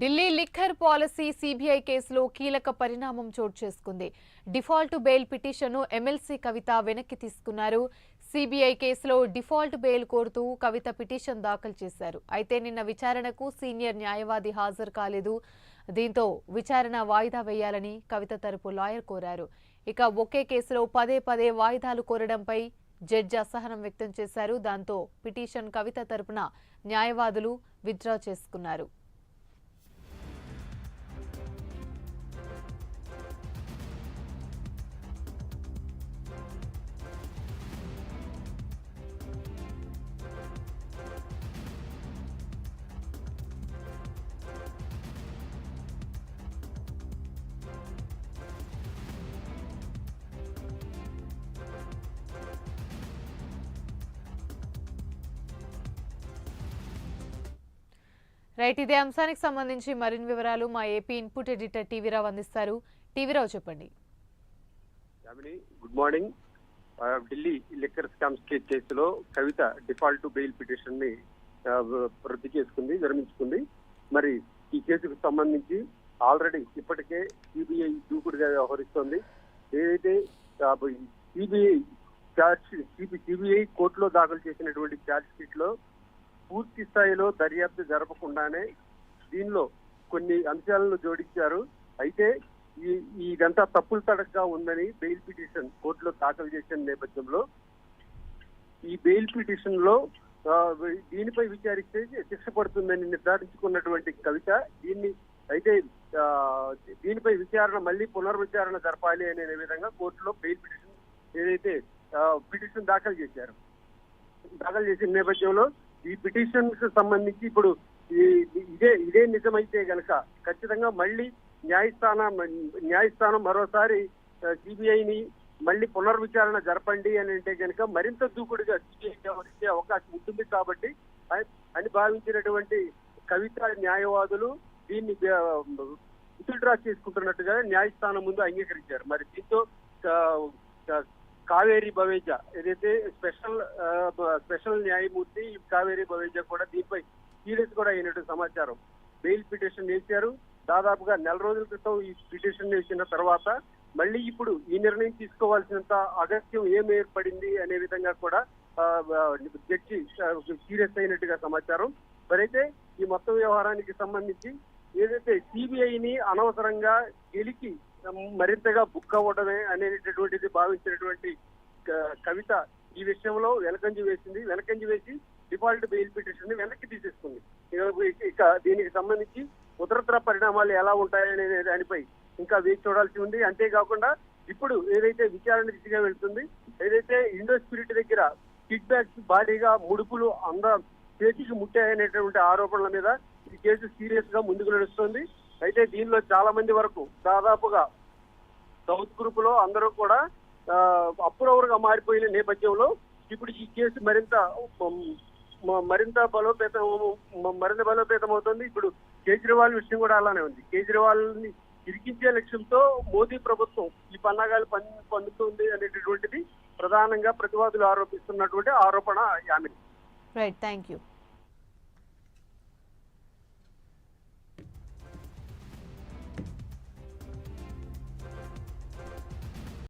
Delhi liquor policy CBI కేసులో కీలక పరిణామం చోటు చేసుకుంది. డిఫాల్ట్ బెయిల్ పిటిషన్ను ఎమ్మెల్సీ కవిత వెనక్కి తీసుకున్నారు. సిబిఐ కేసులో డిఫాల్ట్ బెయిల్ కోరుతూ కవిత పిటిషన్ దాఖలు చేశారు. అయితే నిన్న విచారణకు సీనియర్ న్యాయవాది హాజరు కాలేదు. దీంతో విచారణ వాయిదా వేయాలని కవిత తరపు లాయర్ కోరారు. ఇక ఒకే కేసులో పదే పదే వాయిదాలు కోరడంపై జడ్జి అసహనం వ్యక్తం చేశారు. దాంతో పిటిషన్ కవిత తరపున న్యాయవాదులు విత్డ్రా చేసుకున్నారు. రైట్ ఇదే అంశానికి సంబంధించి మరిన్ని వివరాలు మా ఏపీ ఇన్పుట్ ఎడిటర్ టీవీరావు అందిస్తారు. టీవీరావు చెప్పండి. Yamini good morning. Delhi liquor scams కేసులో కవిత డిఫాల్ట్ బెయిల్ పిటిషన్ని రద్దు చేసుకుంది విరమించుకుంది. మరి ఈ కేసుకు సంబంధించి ఆల్రెడీ ఇప్పటికే సిబిఐ దూకుడుగా వ్యవహరిస్తోంది. ఏదైతే సిబిఐ ఛార్జ్ సిబిఐ కోర్టులో దాఖలు చేసినటువంటి ఛార్జ్ షీట్లో పూర్తి స్థాయిలో దర్యాప్తు జరపకుండానే దీనిలో కొన్ని అంశాలను జోడించారు. అయితే ఈ ఇదంతా తప్పులు తడకగా ఉందని బెయిల్ పిటిషన్ కోర్టులో దాఖలు చేసిన నేపథ్యంలో ఈ బెయిల్ పిటిషన్లో దీనిపై విచారిస్తే శిక్ష పడుతుందని నిర్ధారించుకున్నటువంటి కవిత దీన్ని అయితే దీనిపై విచారణ మళ్ళీ పునర్విచారణ జరపాలి అనే విధంగా కోర్టులో బెయిల్ పిటిషన్ ఏదైతే పిటిషన్ దాఖలు చేశారు. దాఖలు చేసిన నేపథ్యంలో ఈ పిటిషన్కు సంబంధించి ఇప్పుడు ఈ- ఇదే ఇదే నిజమైతే గనక ఖచ్చితంగా మళ్ళీ న్యాయస్థానం న్యాయస్థానం మరోసారి సిబిఐని మళ్ళీ పునర్విచారణ జరపండి అని అంటే కనుక మరింత దూకుడుగా సిబిఐ అవకాశం ఉంటుంది కాబట్టి అని- భావించినటువంటి కవిత న్యాయవాదులు దీన్ని విత్డ్రా చేసుకుంటున్నట్టుగా న్యాయస్థానం ముందు అంగీకరించారు. మరి దీంతో కావేరి బవేజా ఏదైతే స్పెషల్ స్పెషల్ న్యాయమూర్తి కావేరి బవేజా కూడా దీనిపై సీరియస్ కూడా అయినట్టు సమాచారం. బెయిల్ పిటిషన్ వేశారు. దాదాపుగా నెల రోజుల క్రితం ఈ పిటిషన్ వేసిన తర్వాత మళ్ళీ ఇప్పుడు ఈ నిర్ణయం తీసుకోవాల్సినంత అగత్యం ఏం ఏర్పడింది అనే విధంగా కూడా జడ్జి సీరియస్ అయినట్టుగా సమాచారం. మరైతే ఈ మొత్తం వ్యవహారానికి సంబంధించి ఏదైతే సిబిఐని అనవసరంగా గెలికి మరింతగా బుక్ అవ్వడమే అనేటటువంటిది భావించినటువంటి క- కవిత ఈ విషయంలో వెనకంజి వేసింది. వెనకంజి వేసి డిఫాల్ట్ బెయిల్ పిటిషన్ వెనక్కి తీసేసుకుంది. ఇక- దీనికి సంబంధించి ఉత్తరత్తర పరిణామాలు ఎలా ఉంటాయనే దానిపై ఇంకా వేచి చూడాల్సి ఉంది. అంతేకాకుండా ఇప్పుడు ఏదైతే విచారణ దిశగా వెళ్తుంది ఏదైతే ఇండో స్పిరిట్ దగ్గర కిడ్ బ్యాగ్స్ భారీగా ముడుపులు అంద చేతికి ముట్టాయనేటువంటి ఆరోపణల మీద ఈ కేసు సీరియస్గా ముందుకు నడుస్తుంది. అయితే దీనిలో చాలా మంది వరకు దాదాపుగా సౌత్ గ్రూప్లో అందరూ కూడా అప్రూవర్గా మారిపోయిన నేపథ్యంలో ఇప్పుడు ఈ కేసు మరింత మరింత బలోపేతం మరింత బలోపేతం అవుతుంది. ఇప్పుడు కేజ్రీవాల్ విషయం కూడా అలానే ఉంది. కేజ్రీవాల్ని ఇరికించే లక్ష్యంతో మోదీ ప్రభుత్వం ఈ పన్నాగాలు పన్ను పన్నుతుంది అనేటటువంటిది ప్రధానంగా ప్రతివాదులు ఆరోపిస్తున్నటువంటి ఆరోపణ యామిని. Right thank you